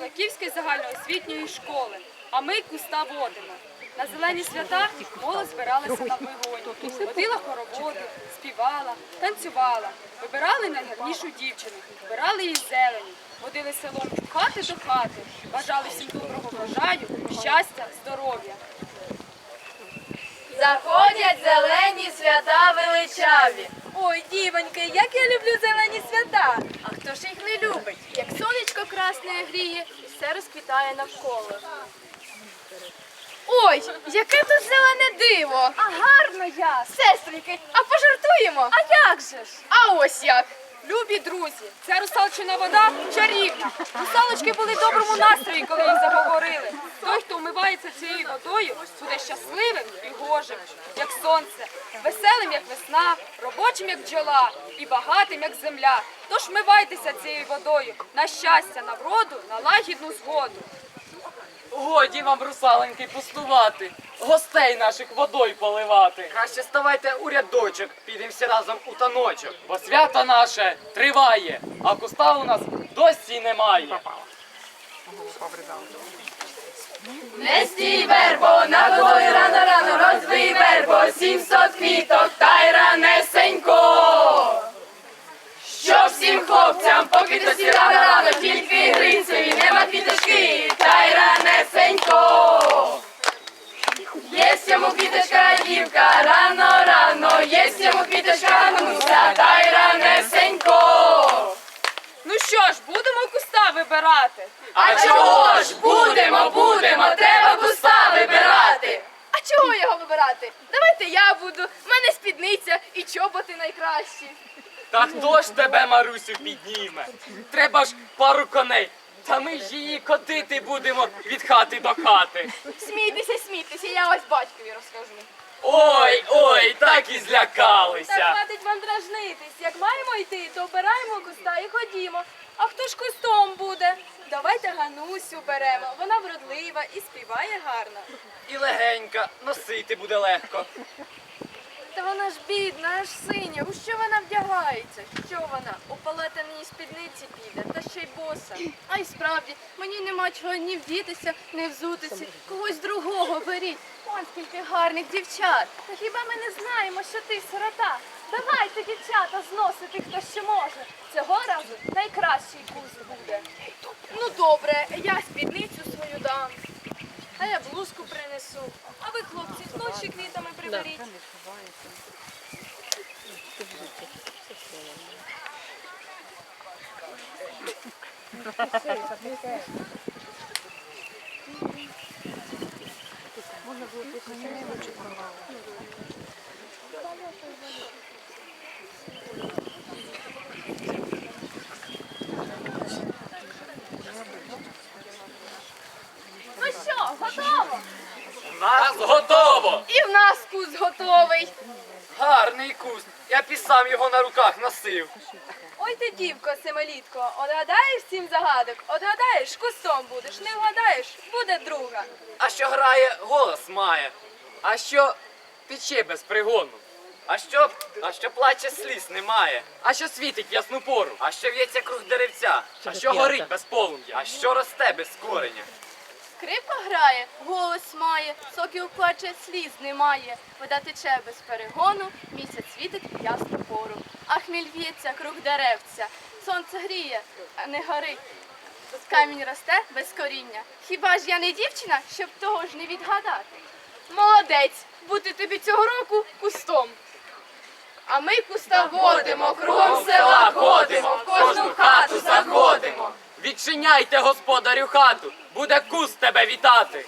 Лаківської загальноосвітньої школи, а ми куста водимо. На зелені свята молодь збиралася на вигоні, водила хороводи, співала, танцювала, вибирали найгарнішу дівчину, вибирали її зелені, водили селом хати до хати, бажали всім доброго врожаю, щастя, здоров'я. Заходять зелені свята величаві. Ой, дівоньки, як я люблю зелені свята. А хто ж їх не любить? Як сонечко красне гріє, і все розквітає навколо. Ой, яке тут зелене диво! А гарно я. Сестрики, а пожартуємо? А як же ж? А ось як! Любі друзі, ця русалчина вода чарівна. Русалочки були в доброму настрої, коли їм заговорили. Той, хто вмивається цією водою, буде щасливим і гожим, як сонце, веселим, як весна, робочим, як бджола, і багатим, як земля. Тож вмивайтеся цією водою на щастя, на вроду, на лагідну згоду. Годі вам, русаленьки, пустувати, гостей наших водою поливати. Краще ставайте у рядочок, підемо всі разом у таночок. Бо свято наше триває, а куста у нас досі немає. Не стій вербо, на водою рано рано розвий вербо, сімсот квіток та й ранесенько. Що всім хлопцям, поки досі рано рано, тільки грицеві, нема квіточки, та й ранесенько. Є йому квіточка дівка, рано рано, є йому квіточка нуся, та й ранесенько. Ну що ж, будемо куста вибирати. А чого ж будемо, будемо, треба куста вибирати. А чого його вибирати? Давайте я буду, в мене спідниця і чоботи найкращі. Та хто ж тебе, Марусю, підніме? Треба ж пару коней. Та ми ж її котити будемо від хати до хати. Смійтеся, смійтеся, я ось батькові розкажу. Ой, ой, так і Та злякалися. хватить вам дражнитись. Як маємо йти, то обираємо куста і ходімо. А хто ж кустом буде? Давайте Ганусю беремо. Вона вродлива і співає гарно. І легенька, носити буде легко. Вона ж бідна, аж синя. У що вона вдягається? Що вона? У полотеній спідниці піде, та ще й боса. А й справді, мені нема чого ні вдітися, ні взутися. Когось другого беріть. Он скільки гарних дівчат. Та хіба ми не знаємо, що ти сирота? Давайте, дівчата, зносити, хто ще може. Цього разу найкращий куст буде. Ну добре, я спідницю свою дам. А я блузку принесу. А ви, хлопці, ночі квітами приберіть. Можна було Ну що, готово? Нас готово! І в нас куст готовий. Гарний куст. Я б і сам його на руках носив. Ой ти, дівко, семилітко, отгадаєш сім загадок, отгадаєш, кустом будеш, не вгадаєш, буде друга. А що грає, голос має. А що тече без пригону? А що, а що плаче сліз немає. А що світить ясну пору? А що в'ється круг деревця. А що горить без полум'я? А що росте без кореня. Скрипка грає, голос має, сокіл плаче, сліз немає. Вода тече без перегону, місяць світить в пору. А хміль в'ється круг деревця, сонце гріє, а не горить. Камінь росте без коріння. Хіба ж я не дівчина, щоб того ж не відгадати? Молодець, бути тобі цього року кустом. А ми куста водимо, кругом села ходимо, в кожну хату заходимо. Відчиняйте, господарю, хату, буде куст тебе вітати.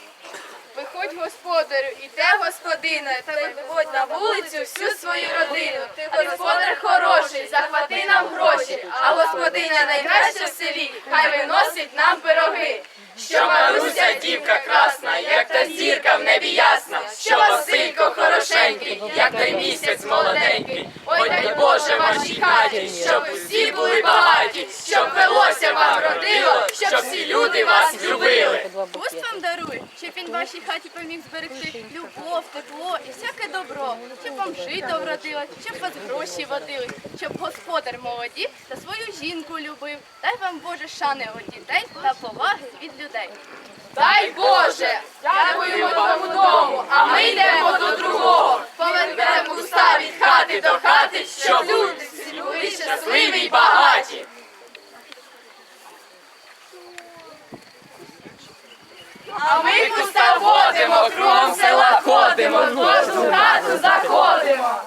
Виходь, господарю, іде господина, та виводь на вулицю всю свою родину. Ти господар хороший, захвати нам гроші, а господиня найкраща в селі, хай виносить нам пироги. Що Маруся дівка красна, як та зірка в небі ясна, що Василько хорошенький, як той місяць молоденький. Ой, дай Боже вашій хаті, щоб усі були багаті, вам родило, щоб всі люди вас любили. Пуст вам даруй, щоб він вашій хаті допоміг зберегти любов, тепло і всяке добро, щоб вам жито вродилось, щоб вас гроші водили, щоб господар молоді та свою жінку любив. Дай вам Боже шани від дітей та поваги від людей. Дай Боже! Дякуємо тому дому, а ми йдемо до другого. Повернемо уста від хати до хати, щоб люди були щасливі й багаті. А ми куста водимо, кругом села ходимо, в кожну хату заходимо.